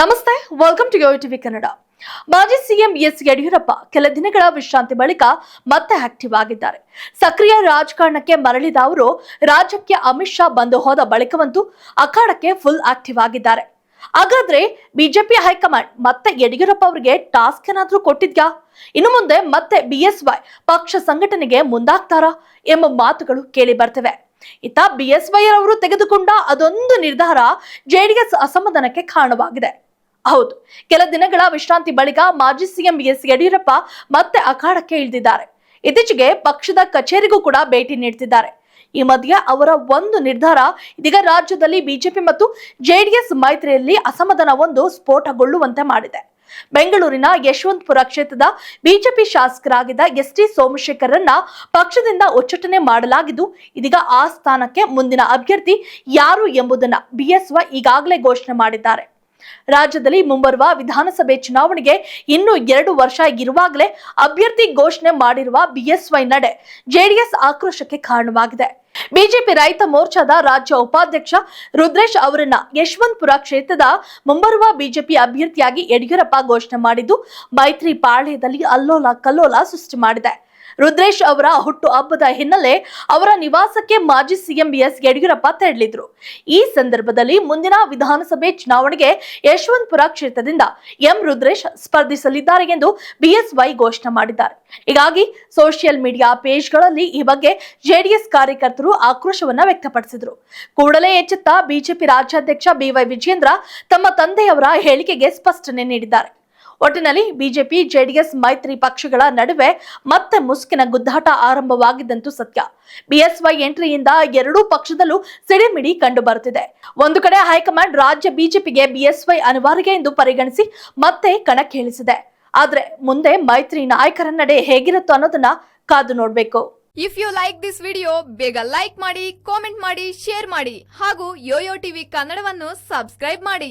ನಮಸ್ತೆ welcome to yo TV Kannada ಮಾಜಿ CM S Yediyurappa ಕೆಲ ದಿನಗಳ ವಿಶ್ರಾಂತಿ ಬಳಿಕ ಮತ್ತೆ ಆಕ್ಟಿವ್ ಆಗಿದ್ದಾರೆ. ಸಕ್ರಿಯ ರಾಜಕಾರಣಕ್ಕೆ ಮರಳಿದ ಅವರು, ರಾಜ್ಯಕ್ಕೆ ಅಮಿತ್ ಶಾ ಬಂದು ಹೋದ ಬಳಿಕವಂತೂ ಅಖಾಡಕ್ಕೆ ಫುಲ್ ಆಕ್ಟಿವ್ ಆಗಿದ್ದಾರೆ. ಹಾಗಾದ್ರೆ ಬಿಜೆಪಿ ಹೈಕಮಾಂಡ್ ಮತ್ತೆ ಯಡಿಯೂರಪ್ಪ ಅವರಿಗೆ ಟಾಸ್ಕ್ ಏನಾದ್ರೂ ಕೊಟ್ಟಿದ್ಯಾ? ಇನ್ನು ಮುಂದೆ ಮತ್ತೆ ಬಿಎಸ್ವೈ ಪಕ್ಷ ಸಂಘಟನೆಗೆ ಮುಂದಾಗ್ತಾರಾ ಎಂಬ ಮಾತುಗಳು ಕೇಳಿ ಬರ್ತವೆ. ಇತ್ತ ಬಿಎಸ್ವೈ ಅವರು ತೆಗೆದುಕೊಂಡ ಅದೊಂದು ನಿರ್ಧಾರ ಜೆಡಿಎಸ್ ಅಸಮಾಧಾನಕ್ಕೆ ಕಾರಣವಾಗಿದೆ. ಹೌದು. ಕೆಲ ದಿನಗಳ ವಿಶ್ರಾಂತಿ ಬಳಿಕ ಮಾಜಿ ಸಿಎಂ ಎಸ್ ಯಡಿಯೂರಪ್ಪ ಮತ್ತೆ ಅಖಾಡಕ್ಕೆ ಇಳಿದಿದ್ದಾರೆ. ಇತ್ತೀಚೆಗೆ ಪಕ್ಷದ ಕಚೇರಿಗೂ ಕೂಡ ಭೇಟಿ ನೀಡುತ್ತಿದ್ದಾರೆ ಈ ಮಧ್ಯೆ ಅವರ ಒಂದು ನಿರ್ಧಾರ ಇದೀಗ ರಾಜ್ಯದಲ್ಲಿ ಬಿಜೆಪಿ ಮತ್ತು ಜೆಡಿಎಸ್ ಮೈತ್ರಿಯಲ್ಲಿ ಅಸಮಾಧಾನವೊಂದು ಸ್ಫೋಟಗೊಳ್ಳುವಂತೆ ಮಾಡಿದೆ. ಬೆಂಗಳೂರಿನ ಯಶವಂತಪುರ ಕ್ಷೇತ್ರದ ಬಿಜೆಪಿ ಶಾಸಕರಾಗಿದ್ದ ಎಸ್ ಟಿ ಸೋಮಶೇಖರನ್ನ ಪಕ್ಷದಿಂದ ಉಚ್ಚಟನೆ ಮಾಡಲಾಗಿದ್ದು, ಇದೀಗ ಆ ಸ್ಥಾನಕ್ಕೆ ಮುಂದಿನ ಅಭ್ಯರ್ಥಿ ಯಾರು ಎಂಬುದನ್ನ ಬಿಎಸ್ವೈ ಈಗಾಗಲೇ ಘೋಷಣೆ ಮಾಡಿದ್ದಾರೆ. ರಾಜ್ಯದಲ್ಲಿ ಮುಂಬರುವ ವಿಧಾನಸಭೆ ಚುನಾವಣೆಗೆ ಇನ್ನು ಎರಡು ವರ್ಷ ಇರುವಾಗಲೇ ಅಭ್ಯರ್ಥಿ ಘೋಷಣೆ ಮಾಡಿರುವ ಬಿಎಸ್ವೈ ನಡೆ ಜೆಡಿಎಸ್ ಆಕ್ರೋಶಕ್ಕೆ ಕಾರಣವಾಗಿದೆ. ಬಿಜೆಪಿ ರೈತ ಮೋರ್ಚಾದ ರಾಜ್ಯ ಉಪಾಧ್ಯಕ್ಷ ರುದ್ರೇಶ್ ಅವರನ್ನ ಯಶವಂತಪುರ ಕ್ಷೇತ್ರದ ಮುಂಬರುವ ಬಿಜೆಪಿ ಅಭ್ಯರ್ಥಿಯಾಗಿ ಯಡಿಯೂರಪ್ಪ ಘೋಷಣೆ ಮಾಡಿದ್ದು, ಮೈತ್ರಿ ಪಾಳ್ಯದಲ್ಲಿ ಅಲ್ಲೋಲ ಕಲ್ಲೋಲ ಸೃಷ್ಟಿ ಮಾಡಿದೆ. ರುದ್ರೇಶ್ ಅವರ ಹುಟ್ಟು ಹಬ್ಬದ ಹಿನ್ನೆಲೆ ಅವರ ನಿವಾಸಕ್ಕೆ ಮಾಜಿ ಸಿಎಂ ಬಿಎಸ್ ಯಡಿಯೂರಪ್ಪ ತೆರಳಿದ್ರು. ಈ ಸಂದರ್ಭದಲ್ಲಿ ಮುಂದಿನ ವಿಧಾನಸಭೆ ಚುನಾವಣೆಗೆ ಯಶವಂತಪುರ ಕ್ಷೇತ್ರದಿಂದ ಎಂ ರುದ್ರೇಶ್ ಸ್ಪರ್ಧಿಸಲಿದ್ದಾರೆ ಎಂದು ಬಿಎಸ್ವೈ ಘೋಷಣೆ ಮಾಡಿದ್ದಾರೆ. ಹೀಗಾಗಿ ಸೋಷಿಯಲ್ ಮೀಡಿಯಾ ಪೇಜ್ಗಳಲ್ಲಿ ಈ ಬಗ್ಗೆ ಜೆಡಿಎಸ್ ಕಾರ್ಯಕರ್ತರು ಆಕ್ರೋಶವನ್ನ ವ್ಯಕ್ತಪಡಿಸಿದ್ರು. ಕೂಡಲೇ ಎಚ್ಚೆತ್ತ ಬಿಜೆಪಿ ರಾಜ್ಯಾಧ್ಯಕ್ಷ ಬಿವೈ ವಿಜೇಂದ್ರ ತಮ್ಮ ತಂದೆಯವರ ಹೇಳಿಕೆಗೆ ಸ್ಪಷ್ಟನೆ ನೀಡಿದ್ದಾರೆ. ಒಟ್ಟಿನಲ್ಲಿ ಬಿಜೆಪಿ, ಜೆಡಿಎಸ್, ಮೈತ್ರಿ ಪಕ್ಷಗಳ ನಡುವೆ ಮತ್ತೆ ಮುಸುಕಿನ ಗುದ್ದಾಟ ಆರಂಭವಾಗಿದ್ದಂತೂ ಸತ್ಯ. ಬಿಎಸ್ವೈ ಎಂಟ್ರಿಯಿಂದ ಎರಡೂ ಪಕ್ಷದಲ್ಲೂ ಸಿಡಿಮಿಡಿ ಕಂಡು ಬರುತ್ತಿದೆ ಒಂದು ಕಡೆ ಹೈಕಮಾಂಡ್ ರಾಜ್ಯ ಬಿಜೆಪಿಗೆ ಬಿಎಸ್ವೈ ಅನಿವಾರ್ಯ ಎಂದು ಪರಿಗಣಿಸಿ ಮತ್ತೆ ಕಣಕ್ಕಿಳಿಸಿದೆ ಆದ್ರೆ ಮುಂದೆ ಮೈತ್ರಿ ನಾಯಕರ ನಡೆ ಹೇಗಿರುತ್ತೋ ಅನ್ನೋದನ್ನ ಕಾದು ನೋಡ್ಬೇಕು. If you like this video ಬೇಗ ಲೈಕ್ ಮಾಡಿ ಕಾಮೆಂಟ್ ಮಾಡಿ ಶೇರ್ ಮಾಡಿ ಹಾಗೂ ಯೋಯೋ ಟಿವಿ ಕನ್ನಡವನ್ನು ಸಬ್ಸ್ಕ್ರೈಬ್ ಮಾಡಿ.